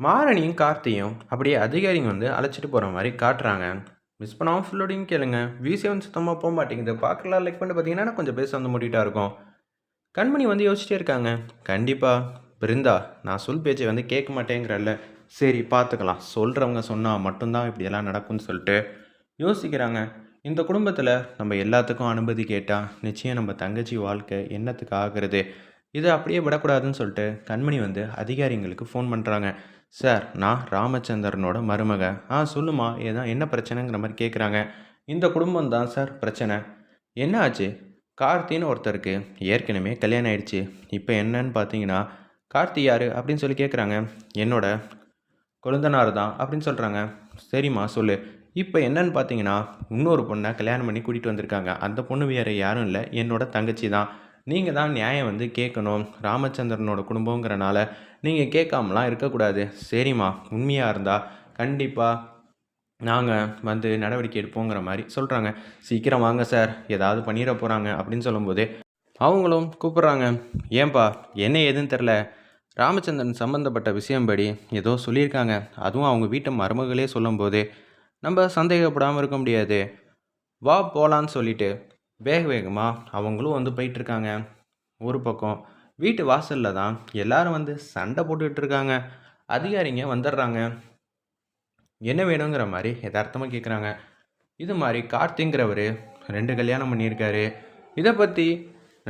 மாரணியும் கார்த்தியும் அப்படியே அதிகாரிங்க வந்து அழைச்சிட்டு போகிற மாதிரி காட்டுறாங்க. மிஸ் பண்ணாமல் ஃபுல்லோடையும் கேளுங்க. வீசே வந்து சுத்தமாக போக மாட்டேங்குது. பார்க்கலாம் லைக் பண்ணி பார்த்தீங்கன்னா கொஞ்சம் பேச வந்து மூட்டிகிட்டா இருக்கும். கண்மணி வந்து யோசிச்சிட்டே இருக்காங்க. கண்டிப்பாக பிருந்தா நான் சொல் பேச்சை வந்து கேட்க மாட்டேங்கிறல்ல. சரி பார்த்துக்கலாம் சொல்கிறவங்க சொன்னால் மட்டும்தான் இப்படியெல்லாம் நடக்கும்னு சொல்லிட்டு யோசிக்கிறாங்க. இந்த குடும்பத்தில் நம்ம எல்லாத்துக்கும் அனுமதி கேட்டால் நிச்சயம் நம்ம தங்கச்சி வாழ்க்கை என்னத்துக்கு ஆகிறது? இதை அப்படியே விடக்கூடாதுன்னு சொல்லிட்டு கண்மணி வந்து அதிகாரிங்களுக்கு ஃபோன் பண்ணுறாங்க சார் நான் ராமச்சந்திரனோட மருமக. ஆ சொல்லுமா ஏதான் என்ன பிரச்சனைங்கிற மாதிரி கேட்குறாங்க இந்த குடும்பம் தான் சார் பிரச்சனை. என்ன ஆச்சு? கார்த்தின்னு ஒருத்தருக்கு ஏற்கனவே கல்யாணம் ஆயிடுச்சு. இப்போ என்னன்னு பார்த்தீங்கன்னா கார்த்தி யார்? அப்படின்னு சொல்லி கேட்குறாங்க என்னோட கொழுந்தனார் தான் அப்படின்னு சொல்கிறாங்க சரிம்மா சொல்லு. இப்போ என்னன்னு பார்த்தீங்கன்னா இன்னொரு பொண்ணை கல்யாணம் பண்ணி கூட்டிகிட்டு வந்திருக்காங்க. அந்த பொண்ணு வேறு யாரும் இல்லை. என்னோட தங்கச்சி தான். நீங்கள் தான் நியாயம் வந்து கேட்கணும். ராமச்சந்திரனோட குடும்பங்கிறனால நீங்கள் கேட்காமலாம் இருக்கக்கூடாது. சரிம்மா உண்மையாக இருந்தால் கண்டிப்பாக நாங்கள் வந்து நடவடிக்கை எடுப்போங்கிற மாதிரி சொல்கிறாங்க சீக்கிரம் வாங்க சார் ஏதாவது பண்ணிட போகிறாங்க அப்படின்னு சொல்லும்போது அவங்களும் கூப்பிட்றாங்க. ஏன்பா என்ன ஏதுன்னு தெரில ராமச்சந்திரன் சம்மந்தப்பட்ட விஷயம்படி ஏதோ சொல்லியிருக்காங்க. அதுவும் அவங்க வீட்டு மருமகளே சொல்லும்போது நம்ம சந்தேகப்படாமல் இருக்க முடியாது. வா போகலான்னு சொல்லிட்டு வேக வேகமாக அவங்களும் வந்து போயிட்டுருக்காங்க. ஒரு பக்கம் வீட்டு வாசலில் தான் எல்லாரும் வந்து சண்டை போட்டுக்கிட்டு இருக்காங்க அதிகாரிங்க வந்துடுறாங்க என்ன வேணுங்கிற மாதிரி யதார்த்தமாக கேட்குறாங்க இது மாதிரி கார்த்திங்கிறவர் ரெண்டு கல்யாணம் பண்ணியிருக்காரு. இதை பற்றி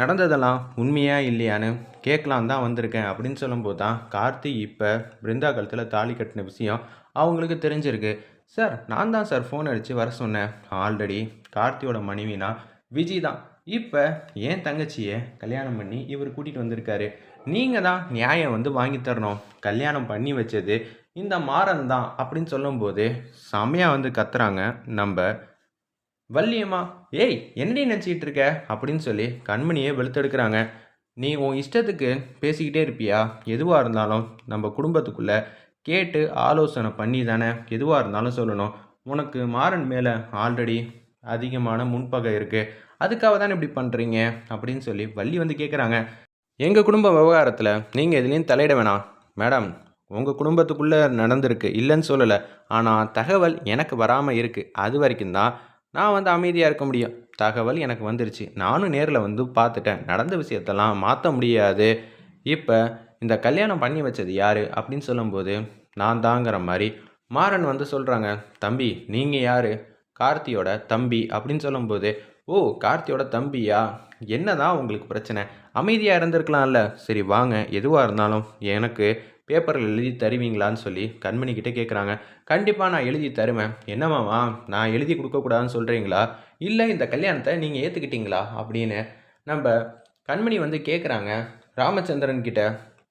நடந்ததெல்லாம் உண்மையா இல்லையான்னு கேட்கலாம் தான் வந்திருக்கேன். அப்படின்னு சொல்லும்போது தான் கார்த்தி இப்போ பிருந்தா கழுத்தில் தாலி கட்டின விஷயம் அவங்களுக்கு தெரிஞ்சிருக்கு. சார் நான் தான் சார் ஃபோன் அடித்து வர சொன்னேன். ஆல்ரெடி கார்த்தியோட மனைவினா விஜி தான். இப்போ ஏன் தங்கச்சியை கல்யாணம் பண்ணி இவர் கூட்டிகிட்டு வந்திருக்காரு. நீங்கள் தான் நியாயம் வந்து வாங்கி தரணும். கல்யாணம் பண்ணி வச்சது இந்த மாறன் தான் அப்படின்னு சொல்லும்போது செமையாக வந்து கத்துறாங்க. நம்ம வள்ளியம்மா ஏய் என்னடி நினச்சிக்கிட்டு இருக்க? அப்படின்னு சொல்லி கண்மணியை வெளுத்தெடுக்கிறாங்க. நீ உன் இஷ்டத்துக்கு பேசிக்கிட்டே இருப்பியா? எதுவாக இருந்தாலும் நம்ம குடும்பத்துக்குள்ளே கேட்டு ஆலோசனை பண்ணி தானே எதுவாக இருந்தாலும் சொல்லணும். உனக்கு மாறன் மேலே ஆல்ரெடி அதிகமான முன்பகை இருக்குது அதுக்காக தானே இப்படி பண்ணுறீங்க அப்படின்னு சொல்லி வள்ளி வந்து கேட்குறாங்க எங்கள் குடும்ப விவகாரத்தில் நீங்கள் எதுலேயும் தலையிட வேணாம். மேடம் உங்கள் குடும்பத்துக்குள்ளே நடந்திருக்கு. இல்லைன்னு சொல்லலை. ஆனால் தகவல் எனக்கு வராமல் இருக்குது அது வரைக்கும் தான் நான் வந்து அமைதியாக இருக்க முடியும். தகவல் எனக்கு வந்துருச்சு. நானும் நேரில் வந்து பார்த்துட்டேன். நடந்த விஷயத்தெல்லாம் மாற்ற முடியாது. இப்போ இந்த கல்யாணம் பண்ணி வச்சது யார்? அப்படின்னு சொல்லும்போது நான் தாங்கிற மாதிரி மாறன் வந்து சொல்கிறாங்க தம்பி நீங்கள் யார்? கார்த்தியோட தம்பி அப்படின்னு சொல்லும்போது ஓ கார்த்தியோட தம்பியா? என்னதான் உங்களுக்கு பிரச்சனை? அமைதியாக இருந்திருக்கலாம்ல? சரி வாங்க. எதுவாக இருந்தாலும் எனக்கு பேப்பரில் எழுதி தருவீங்களான்னு சொல்லி கண்மணி கிட்டே கேட்குறாங்க கண்டிப்பாக நான் எழுதி தருவேன். என்னமாமா நான் எழுதி கொடுக்கக்கூடாதுன்னு சொல்கிறீங்களா இல்லை இந்த கல்யாணத்தை நீங்கள் ஏற்றுக்கிட்டீங்களா அப்படின்னு நம்ம கண்மணி வந்து கேட்குறாங்க ராமச்சந்திரன் கிட்ட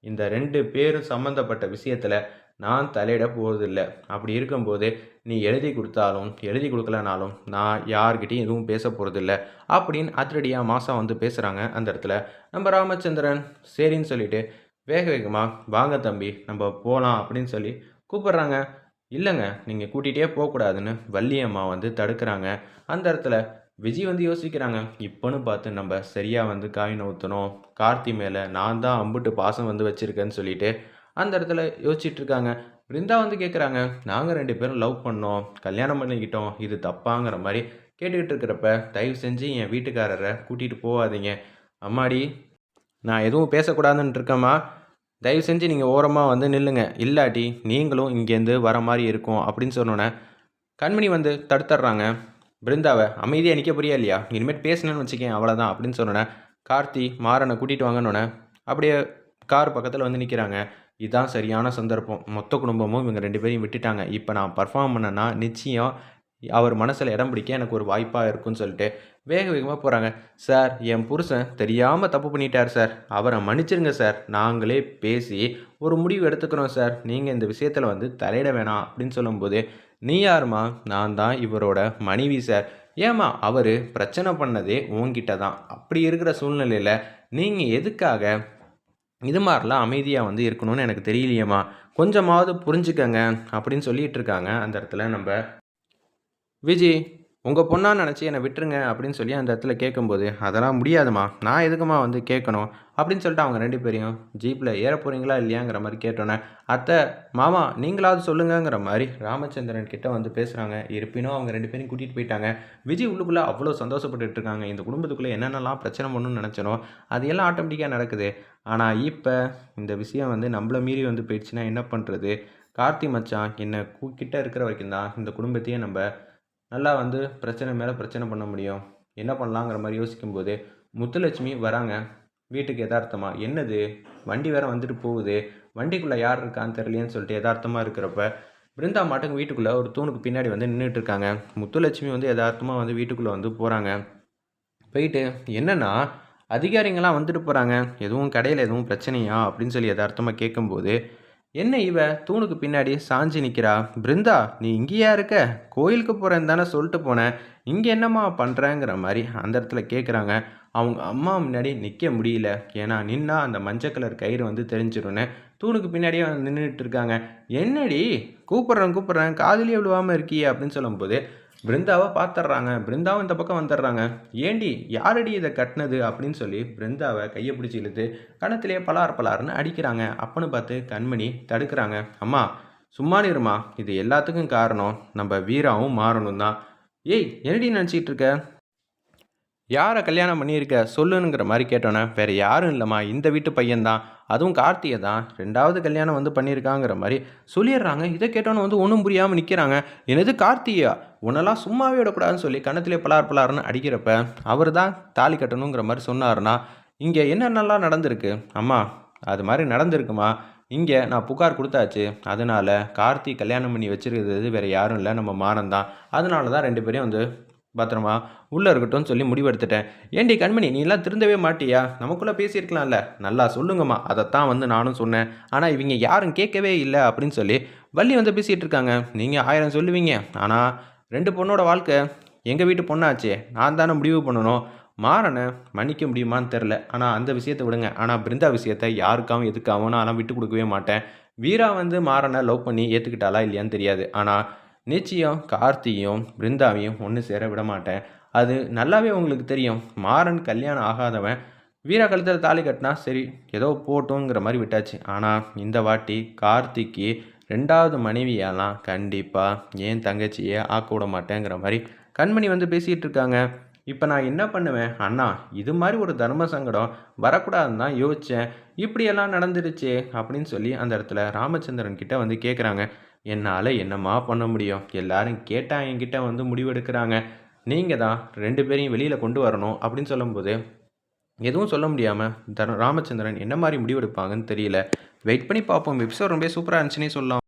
இந்த ரெண்டு பேரும் சம்மந்தப்பட்ட விஷயத்தில் நான் தலையிட போவதில்ல அப்படி இருக்கும்போது நீ எழுதி கொடுத்தாலும் எழுதி கொடுக்கலனாலும் நான் யார்கிட்டையும் எதுவும் பேச போகிறதில்ல அப்படின்னு அதிரடியாக மாதம் வந்து பேசுகிறாங்க அந்த இடத்துல. நம்ம ராமச்சந்திரன் சரின்னு சொல்லிட்டு வேக வேகமாக வாங்க தம்பி நம்ம போகலாம் அப்படின்னு சொல்லி கூப்பிட்றாங்க. இல்லைங்க நீங்கள் கூட்டிகிட்டே போகக்கூடாதுன்னு வள்ளியம்மா வந்து தடுக்கிறாங்க. அந்த இடத்துல விஜய் வந்து யோசிக்கிறாங்க இப்போன்னு பார்த்து நம்ம சரியாக வந்து காய் நவுத்தணும். கார்த்தி மேலே நான் தான் அம்புட்டு பாசம் வந்து வச்சுருக்கேன்னு சொல்லிட்டு அந்த இடத்துல யோசிச்சுட்டு இருக்காங்க பிருந்தா வந்து கேட்குறாங்க நாங்கள் ரெண்டு பேரும் லவ் பண்ணோம் கல்யாணம் பண்ணிக்கிட்டோம் இது தப்பாங்கிற மாதிரி கேட்டுக்கிட்டு இருக்கிறப்ப தயவு செஞ்சு என் வீட்டுக்காரரை கூட்டிகிட்டு போகாதீங்க அம்மாடி நான் எதுவும் பேசக்கூடாதுன்னு இருக்கேம்மா தயவு செஞ்சு நீங்கள் ஓரமாக வந்து நில்லுங்க. இல்லாட்டி நீங்களும் இங்கேருந்து வர மாதிரி இருக்கும் அப்படின்னு சொன்னோன்னே கண்மணி வந்து தடுத்துட்றாங்க பிருந்தாவை அமைதியாக நிற்க புரியா இல்லையா? இனிமேல் பேசணும்னு வச்சுக்கேன் அவ்வளோதான் அப்படின்னு சொன்னோன்னே கார்த்தி மாறனை கூட்டிகிட்டு வாங்கன்னொன்னே அப்படியே கார் பக்கத்தில் வந்து நிற்கிறாங்க இதுதான் சரியான சந்தர்ப்பம். மொத்த குடும்பமும் இவங்க ரெண்டு பேரையும் விட்டுட்டாங்க. இப்போ நான் பர்ஃபார்ம் பண்ணேன்னா நிச்சயம் அவர் மனசில் இடம் பிடிக்க எனக்கு ஒரு வாய்ப்பாக இருக்கும்னு சொல்லிட்டு வேக வேகமாக போகிறாங்க சார் என் புருஷன் தெரியாமல் தப்பு பண்ணிட்டார் சார். அவரை மன்னிச்சிருங்க சார். நாங்களே பேசி ஒரு முடிவு எடுத்துக்கிறோம் சார். நீங்கள் இந்த விஷயத்தில் வந்து தலையிட வேணாம் அப்படின்னு சொல்லும்போது நீ யாருமா நான் தான் இவரோட மனைவி சார். ஏமா அவர் பிரச்சனை பண்ணதே உங்ககிட்ட தான் அப்படி இருக்கிற சூழ்நிலையில் நீங்கள் எதுக்காக இது மாதிரிலாம் அமைதியாக வந்து இருக்கணும்னு எனக்கு தெரியலையேம்மா. கொஞ்சமாவது புரிஞ்சுக்கங்க அப்படின்னு சொல்லிட்டு இருக்காங்க அந்த இடத்துல நம்ம. விஜி உங்கள் பொண்ணாக நினச்சி என்னை விட்டுருங்க அப்படின்னு சொல்லி அந்த இடத்துல கேட்கும்போது அதெல்லாம் முடியாதும்மா. நான் எதுக்குமா வந்து கேட்கணும்? அப்படின்னு சொல்லிட்டு அவங்க ரெண்டு பேரையும் ஜீப்பில் ஏற போகிறீங்களா இல்லையாங்கிற மாதிரி கேட்டோன்னே அத்தை மாமா நீங்களாவது சொல்லுங்கங்கிற மாதிரி ராமச்சந்திரன் கிட்டே வந்து பேசுகிறாங்க இருப்பினும் அவங்க ரெண்டு பேரும் கூட்டிகிட்டு போயிட்டாங்க. விஜய் உள்ளுக்குள்ளே அவ்வளோ சந்தோஷப்பட்டுட்டு இருக்காங்க. இந்த குடும்பத்துக்குள்ளே என்னென்னலாம் பிரச்சனை பண்ணணும்னு நினச்சனோ அது எல்லாம் ஆட்டோமேட்டிக்காக நடக்குது. ஆனால் இப்போ இந்த விஷயம் வந்து நம்மள மீறி வந்து போயிடுச்சுன்னா என்ன பண்ணுறது கார்த்தி மச்சான் என்னை கிட்டே கிட்ட இருக்கிற வரைக்கும் தான் இந்த குடும்பத்தையே நம்ம நல்லா வந்து பிரச்சனை மேலே பிரச்சனை பண்ண முடியும். என்ன பண்ணலாங்கிற மாதிரி யோசிக்கும்போது முத்துலட்சுமி வராங்க. வீட்டுக்கு எதார்த்தமாக என்னது? வண்டி வேறு வந்துட்டு போகுது. வண்டிக்குள்ளே யார் இருக்கான்னு தெரியலையேன்னு சொல்லிட்டு யதார்த்தமாக இருக்கிறப்ப பிருந்தா மாட்டுக்கு வீட்டுக்குள்ளே ஒரு தூணுக்கு பின்னாடி வந்து நின்றுட்டு இருக்காங்க. முத்துலட்சுமி வந்து யதார்த்தமாக வந்து வீட்டுக்குள்ளே வந்து போகிறாங்க போயிட்டு என்னென்னா அதிகாரிங்களாம் வந்துட்டு போகிறாங்க எதுவும் கடையில் எதுவும் பிரச்சனையா? அப்படின்னு சொல்லி யதார்த்தமாக கேட்கும்போது என்ன இவ தூணுக்கு பின்னாடி சாஞ்சி நிற்கிறா பிருந்தா நீ இங்கேயா இருக்க? கோயிலுக்கு போகிறேன்னு தானே சொல்லிட்டு போனேன். இங்கே என்னம்மா பண்ணுறேங்கிற மாதிரி அந்த இடத்துல கேட்குறாங்க அவங்க அம்மா முன்னாடி நிற்க முடியல. ஏன்னா நின்னா அந்த மஞ்சள் கலர் கயிறு வந்து தெரிஞ்சிடும்னு தூணுக்கு பின்னாடியே வந்து நின்றுட்டு இருக்காங்க. என்னடி? கூப்பிட்றேன் கூப்பிட்றேன். காதலியே விழுவாமல் இருக்கியே அப்படின்னு சொல்லும்போது பிருந்தாவை பார்த்துட்றாங்க. பிருந்தாவும் இந்த பக்கம் வந்துடுறாங்க. ஏண்டி யாரடி இதை கட்டினது? அப்படின்னு சொல்லி பிருந்தாவை கையை பிடிச்சி இழுத்து கணத்திலேயே பலார் பலார்னு அடிக்கிறாங்க. அப்பன்னு பார்த்து கண்மணி தடுக்கிறாங்க. அம்மா சும்மா இருமா. இது எல்லாத்துக்கும் காரணம் நம்ம வீராவும் மாறணும் தான். ஏய் என்னடி நினச்சிக்கிட்டு இருக்க? யாரை கல்யாணம் பண்ணியிருக்க? சொல்லுங்கிற மாதிரி கேட்டோன்னே வேறு யாரும் இல்லைம்மா. இந்த வீட்டு பையன்தான். அதுவும் கார்த்திகை தான் ரெண்டாவது கல்யாணம் வந்து பண்ணியிருக்காங்கிற மாதிரி சொல்லிடுறாங்க. இதை கேட்டோன்னு வந்து ஒன்றும் புரியாமல் நிற்கிறாங்க என்னது கார்த்தியா? உன்னெல்லாம் சும்மாவே விடக்கூடாதுன்னு சொல்லி கணத்திலே பலார் பலார்னு அடிக்கிறப்ப அவர் தான் தாலி கட்டணுங்கிற மாதிரி சொன்னாருன்னா இங்கே என்னென்னலாம் நடந்திருக்கு? அம்மா அது மாதிரி நடந்திருக்குமா? இங்கே நான் புகார் கொடுத்தாச்சு. அதனால கார்த்தி கல்யாணம் பண்ணி வச்சுருக்கிறது வேறு யாரும் இல்லை. நம்ம மானம் தான் அதனால தான் ரெண்டு பேரையும் வந்து பத்திரமா? உள்ளே இருக்கட்டும்னு சொல்லி முடிவெடுத்துட்டேன். ஏண்டி கண்மணி நீ எல்லாம் திருந்தவே மாட்டியா? நமக்குள்ளே பேசியிருக்கலாம்ல. நல்லா சொல்லுங்கம்மா. அதைத்தான் வந்து நானும் சொன்னேன். ஆனால் இவங்க யாரும் கேட்கவே இல்லை அப்படின்னு சொல்லி வள்ளி வந்து பேசிகிட்டு இருக்காங்க. நீங்கள் ஆயிரம் சொல்லுவீங்க. ஆனால் ரெண்டு பொண்ணோட வாழ்க்கை எங்கள் வீட்டு பொண்ணாச்சே? நான் தானே முடிவு பண்ணணும். மாறனை மன்னிக்க முடியுமான்னு தெரில ஆனால் அந்த விஷயத்தை விடுங்க. ஆனால் பிருந்தா விஷயத்தை யாருக்காகவும் எதுக்காகவும் நான் விட்டு கொடுக்கவே மாட்டேன். வீரா வந்து மாறனை லவ் பண்ணி ஏற்றுக்கிட்டாளா இல்லையான்னு தெரியாது. ஆனால் நிச்சயம் கார்த்தியும் பிருந்தாவையும் ஒன்று சேர விட மாட்டேன். அது நல்லாவே உங்களுக்கு தெரியும். மாறன் கல்யாணம் ஆகாதவன். வீரா கழுத்தில் தாலி கட்டினா சரி ஏதோ போட்டோங்கிற மாதிரி விட்டாச்சு. ஆனால் இந்த வாட்டி கார்த்திக்கு ரெண்டாவது மனைவியெல்லாம் கண்டிப்பாக ஏன் தங்கச்சியை ஆக்க விட மாட்டேங்கிற மாதிரி கண்மணி வந்து பேசிகிட்டு இருக்காங்க. இப்போ நான் என்ன பண்ணுவேன்? அண்ணா இது மாதிரி ஒரு தர்ம சங்கடம் வரக்கூடாதுன்னு தான் யோசித்தேன் இப்படியெல்லாம் நடந்துருச்சு அப்படின்னு சொல்லி அந்த இடத்துல ராமச்சந்திரன் கிட்ட வந்து கேட்குறாங்க என்னால் என்னம்மா பண்ண முடியும்? எல்லாரும் கேட்டால் என்கிட்ட வந்து முடிவெடுக்கிறாங்க. நீங்கள் தான் ரெண்டு பேரையும் வெளியில் கொண்டு வரணும் அப்படின்னு சொல்லும்போது எதுவும் சொல்ல முடியாமல் தர ராமச்சந்திரன் என்ன மாதிரி முடிவெடுப்பாங்கன்னு தெரியல. வெயிட் பண்ணி பார்ப்போம். எபிசோட் ரொம்ப சூப்பராக இருந்துச்சுன்னே சொல்லலாம்.